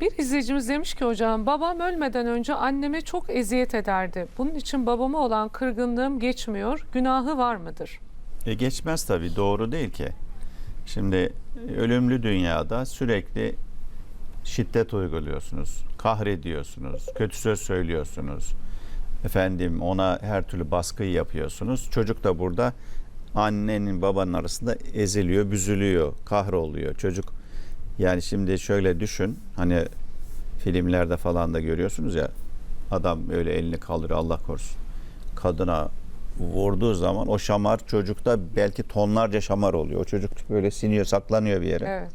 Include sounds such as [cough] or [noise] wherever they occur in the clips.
Bir izleyicimiz demiş ki hocam babam ölmeden önce anneme çok eziyet ederdi. Bunun için babama olan kırgınlığım geçmiyor. Günahı var mıdır? E geçmez tabii doğru değil ki. Şimdi e, ölümlü dünyada sürekli şiddet uyguluyorsunuz, kahrediyorsunuz, kötü söz söylüyorsunuz. Efendim ona her türlü baskıyı yapıyorsunuz. Çocuk da burada annenin babanın arasında eziliyor, büzülüyor, kahroluyor. Çocuk yani şimdi şöyle düşün hani filmlerde falan da görüyorsunuz ya adam öyle elini kaldırıyor Allah korusun. Kadına vurduğu zaman o şamar çocukta belki tonlarca şamar oluyor. O çocuk böyle siniyor, saklanıyor bir yere. Evet.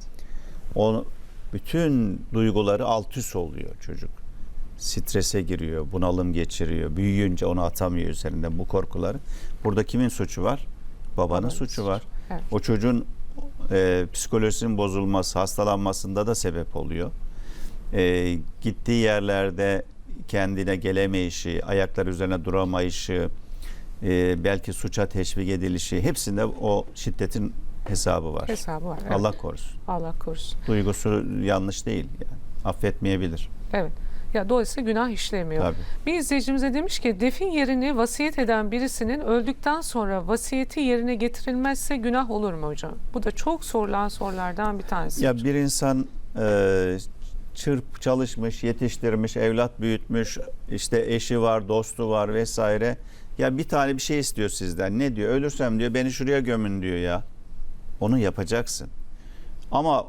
O bütün duyguları alt üst oluyor çocuk. Strese giriyor, bunalım geçiriyor. Büyüyünce onu atamıyor üzerinden bu korkuları. Burada kimin suçu var? Babanın Babanın suçu suçu. var. Evet. O çocuğun e, psikolojisinin bozulması, hastalanmasında da sebep oluyor. E, gittiği yerlerde kendine gelemeyişi, ayakları üzerine duramayışı, e, belki suça teşvik edilişi hepsinde o şiddetin hesabı var. Hesabı var. Evet. Allah korusun. Allah korusun. Duygusu yanlış değil. Yani. Affetmeyebilir. Evet. Ya dolayısıyla günah işlemiyor. Tabii. Bir izleyicimize demiş ki defin yerini vasiyet eden birisinin öldükten sonra vasiyeti yerine getirilmezse günah olur mu hocam? Bu da çok sorulan sorulardan bir tanesi. Ya bir insan e, çırp çalışmış, yetiştirmiş, evlat büyütmüş, işte eşi var, dostu var vesaire. Ya bir tane bir şey istiyor sizden. Ne diyor? Ölürsem diyor beni şuraya gömün diyor ya. Onu yapacaksın. Ama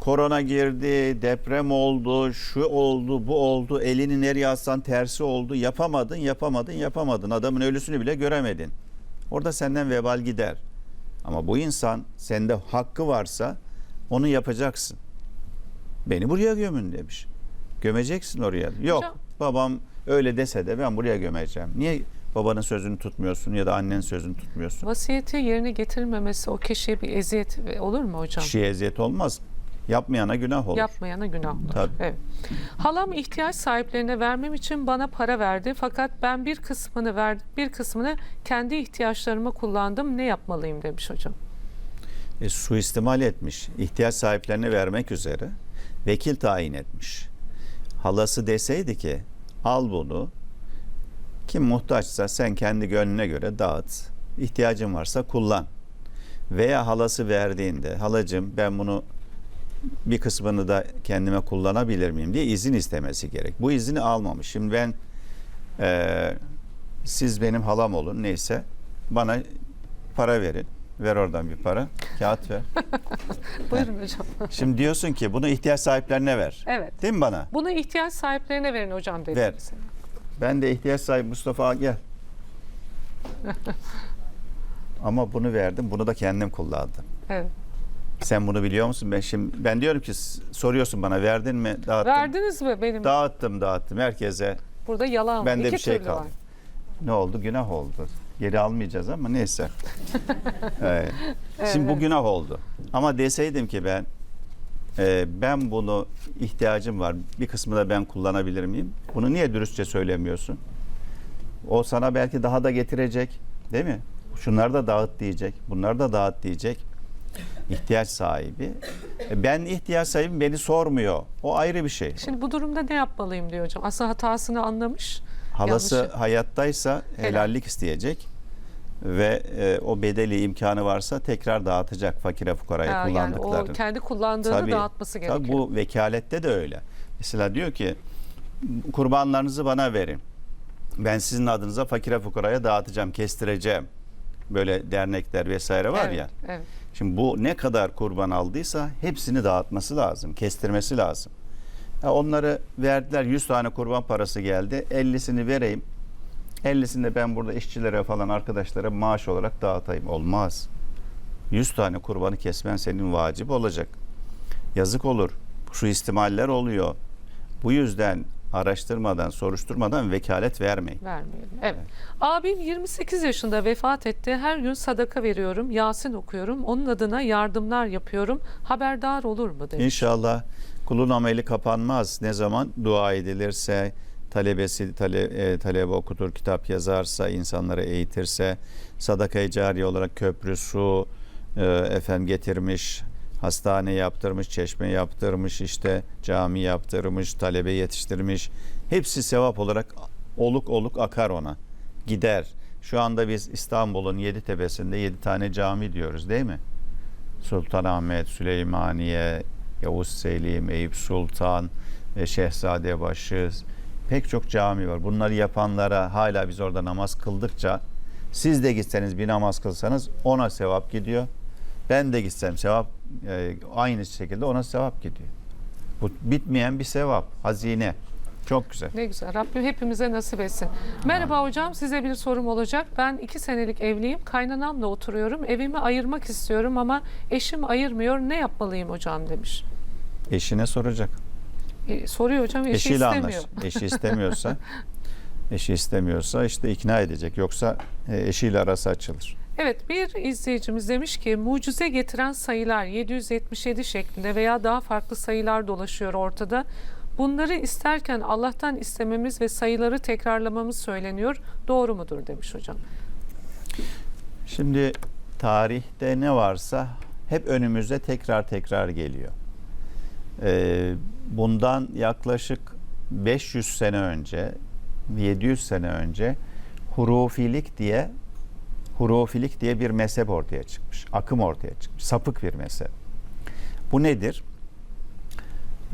korona girdi, deprem oldu, şu oldu, bu oldu, elini nereye atsan tersi oldu. Yapamadın, yapamadın, yapamadın. Adamın ölüsünü bile göremedin. Orada senden vebal gider. Ama bu insan sende hakkı varsa onu yapacaksın. Beni buraya gömün demiş. Gömeceksin oraya. Yok babam öyle dese de ben buraya gömeceğim. Niye babanın sözünü tutmuyorsun ya da annenin sözünü tutmuyorsun? Vasiyeti yerine getirilmemesi o kişiye bir eziyet olur mu hocam? Kişiye eziyet olmaz. Yapmayana günah olur. Yapmayana günah olur. Tabii. Evet. Halam ihtiyaç sahiplerine vermem için bana para verdi fakat ben bir kısmını ver, bir kısmını kendi ihtiyaçlarıma kullandım. Ne yapmalıyım demiş hocam. E, suistimal etmiş. İhtiyaç sahiplerine vermek üzere vekil tayin etmiş. Halası deseydi ki al bunu kim muhtaçsa sen kendi gönlüne göre dağıt. İhtiyacın varsa kullan. Veya halası verdiğinde halacığım ben bunu bir kısmını da kendime kullanabilir miyim diye izin istemesi gerek. Bu izini almamış. Şimdi ben eee, siz benim halam olun neyse bana para verin. Ver oradan bir para. Kağıt ver. [laughs] Buyurun hocam. [laughs] Şimdi diyorsun ki bunu ihtiyaç sahiplerine ver. Evet. Değil mi bana? Bunu ihtiyaç sahiplerine verin hocam dedi. Ver. Ben de ihtiyaç sahibi Mustafa gel. [laughs] Ama bunu verdim. Bunu da kendim kullandım. Evet. Sen bunu biliyor musun? Ben şimdi ben diyorum ki soruyorsun bana verdin mi? Dağıttım. Verdiniz mi benim? Dağıttım, dağıttım herkese. Burada yalan. Bende İki bir şey türlü var. kaldı. Ne oldu? Günah oldu. Geri almayacağız ama neyse. [laughs] Evet. Şimdi bu günah oldu. Ama deseydim ki ben e, ben bunu ihtiyacım var. Bir kısmı da ben kullanabilir miyim? Bunu niye dürüstçe söylemiyorsun? O sana belki daha da getirecek. Değil mi? Şunları da dağıt diyecek. Bunları da dağıt diyecek. İhtiyaç sahibi. E, Ben ihtiyaç sahibim beni sormuyor. O ayrı bir şey. Şimdi bu durumda ne yapmalıyım diyor hocam. Aslında hatasını anlamış. Halası Yanlışı- hayattaysa helallik isteyecek ve e, o bedeli imkanı varsa tekrar dağıtacak fakire fukaraya Ha, yani kullandıklarını. o kendi kullandığını Tabii, dağıtması gerekiyor. Tabii bu vekalette de öyle. Mesela diyor ki kurbanlarınızı bana verin. Ben sizin adınıza fakire fukaraya dağıtacağım, kestireceğim. Böyle dernekler vesaire var evet, ya. Evet. Şimdi bu ne kadar kurban aldıysa hepsini dağıtması lazım, kestirmesi lazım. Ha, onları verdiler 100 tane kurban parası geldi. 50'sini vereyim. 50'sini de ben burada işçilere falan arkadaşlara maaş olarak dağıtayım. Olmaz. 100 tane kurbanı kesmen senin vacip olacak. Yazık olur. Suistimaller oluyor. Bu yüzden araştırmadan, soruşturmadan vekalet vermeyin. Vermeyelim. Evet. Abim 28 yaşında vefat etti. Her gün sadaka veriyorum, Yasin okuyorum. Onun adına yardımlar yapıyorum. Haberdar olur mu demiş. İnşallah kulun ameli kapanmaz. Ne zaman dua edilirse, talebesi tale, e, talebe okutur, kitap yazarsa, insanları eğitirse, sadaka-i cariye olarak köprü, su, e, efendim getirmiş, Hastane yaptırmış, çeşme yaptırmış, işte cami yaptırmış, talebe yetiştirmiş. Hepsi sevap olarak oluk oluk akar ona. Gider. Şu anda biz İstanbul'un yedi tepesinde yedi tane cami diyoruz değil mi? Sultanahmet, Süleymaniye, Yavuz Selim, Eyüp Sultan, e, Şehzadebaşı pek çok cami var. Bunları yapanlara hala biz orada namaz kıldıkça siz de gitseniz bir namaz kılsanız ona sevap gidiyor. Ben de gitsem sevap e, aynı şekilde ona sevap gidiyor. Bu bitmeyen bir sevap, hazine. Çok güzel. Ne güzel. Rabbim hepimize nasip etsin. Merhaba hocam size bir sorum olacak. Ben iki senelik evliyim. Kaynanamla oturuyorum. Evimi ayırmak istiyorum ama eşim ayırmıyor. Ne yapmalıyım hocam demiş. Eşine soracak. E, soruyor hocam eşi Eşiyle istemiyor. anlaş. [laughs] Eşi istemiyorsa eşi istemiyorsa işte ikna edecek. Yoksa e, eşiyle arası açılır. Evet bir izleyicimiz demiş ki mucize getiren sayılar 777 şeklinde veya daha farklı sayılar dolaşıyor ortada. Bunları isterken Allah'tan istememiz ve sayıları tekrarlamamız söyleniyor. Doğru mudur demiş hocam. Şimdi tarihte ne varsa hep önümüze tekrar tekrar geliyor. Ee, bundan yaklaşık 500 sene önce, 700 sene önce hurufilik diye hurufilik diye bir mezhep ortaya çıkmış. Akım ortaya çıkmış. Sapık bir mezhep. Bu nedir?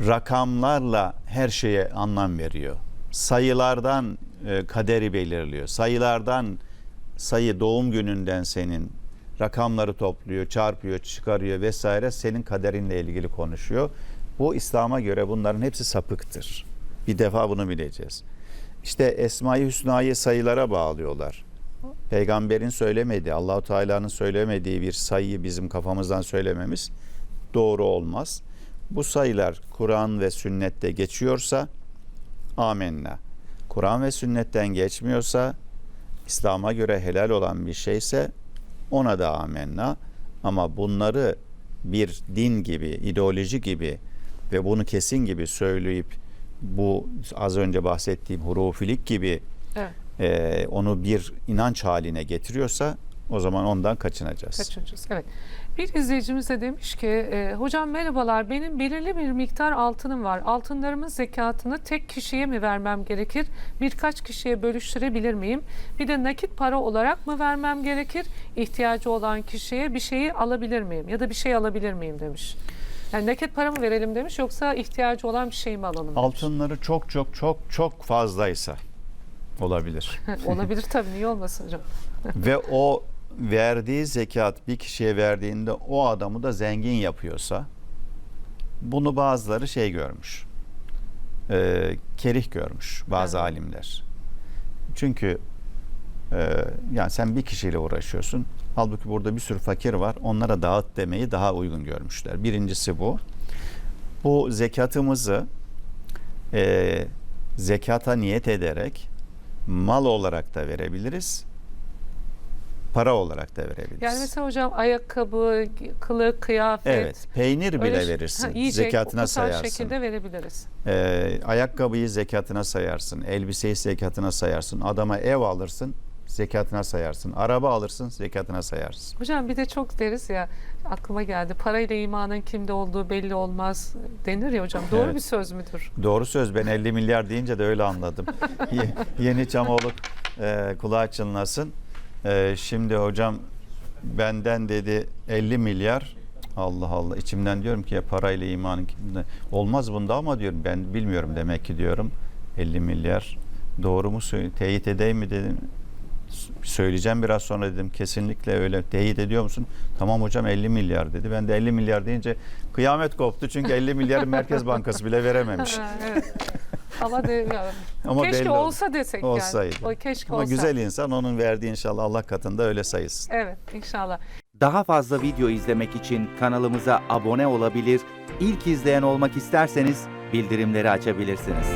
Rakamlarla her şeye anlam veriyor. Sayılardan e, kaderi belirliyor. Sayılardan sayı doğum gününden senin rakamları topluyor, çarpıyor, çıkarıyor vesaire senin kaderinle ilgili konuşuyor. Bu İslam'a göre bunların hepsi sapıktır. Bir defa bunu bileceğiz. İşte Esma-i Hüsna'yı sayılara bağlıyorlar. Peygamberin söylemediği, Allahu Teala'nın söylemediği bir sayıyı bizim kafamızdan söylememiz doğru olmaz. Bu sayılar Kur'an ve sünnette geçiyorsa amenna. Kur'an ve sünnetten geçmiyorsa İslam'a göre helal olan bir şeyse ona da amenna. Ama bunları bir din gibi, ideoloji gibi ve bunu kesin gibi söyleyip bu az önce bahsettiğim hurufilik gibi Evet. E, onu bir inanç haline getiriyorsa o zaman ondan kaçınacağız. Kaçıncısı? Evet. Bir izleyicimiz de demiş ki e, hocam merhabalar benim belirli bir miktar altınım var. Altınlarımın zekatını tek kişiye mi vermem gerekir? Birkaç kişiye bölüştürebilir miyim? Bir de nakit para olarak mı vermem gerekir? İhtiyacı olan kişiye bir şeyi alabilir miyim? Ya da bir şey alabilir miyim demiş. Yani nakit para mı verelim demiş yoksa ihtiyacı olan bir şey mi alalım demiş. Altınları çok çok çok çok fazlaysa olabilir. [laughs] Olabilir tabii niye olmasın hocam. [laughs] ve o verdiği zekat bir kişiye verdiğinde o adamı da zengin yapıyorsa bunu bazıları şey görmüş. E, kerih görmüş bazı Evet. alimler. Çünkü e, yani sen bir kişiyle uğraşıyorsun. Halbuki burada bir sürü fakir var. Onlara dağıt demeyi daha uygun görmüşler. Birincisi bu. Bu zekatımızı e, zekata niyet ederek mal olarak da verebiliriz. Para olarak da verebiliriz. Yani mesela hocam ayakkabı, kılık, kıyafet. evet, peynir bile öyle- verirsin. Ha, yiyecek, zekatına sayarsın. şekilde verebiliriz. Ee, ayakkabıyı zekatına sayarsın. Elbiseyi zekatına sayarsın. Adama ev alırsın, zekatına sayarsın. Araba alırsın, zekatına sayarsın. Hocam bir de çok deriz ya aklıma geldi. Parayla imanın kimde olduğu belli olmaz denir ya hocam. Doğru Evet. bir söz müdür? Doğru söz. Ben 50 milyar deyince de öyle anladım. [laughs] Ye- Yeni Çamoğlu e, kulağı çınlasın. E, şimdi hocam benden dedi 50 milyar. Allah Allah. içimden diyorum ki ya parayla imanın kimde? Olmaz bunda ama diyorum ben bilmiyorum demek ki diyorum. 50 milyar doğru mu teyit edeyim mi dedim. Söyleyeceğim biraz sonra dedim. Kesinlikle öyle. Teyit ediyor musun? Tamam hocam 50 milyar dedi. Ben de 50 milyar deyince kıyamet koptu. Çünkü 50 milyarı Merkez Bankası bile verememiş. Ha, evet. Allah de, [laughs] Ama keşke belli oldu. olsa desek Olsaydı. yani. O keşke Ama olsa. güzel insan onun verdiği inşallah Allah katında öyle sayısın. Evet inşallah. Daha fazla video izlemek için kanalımıza abone olabilir, ilk izleyen olmak isterseniz bildirimleri açabilirsiniz.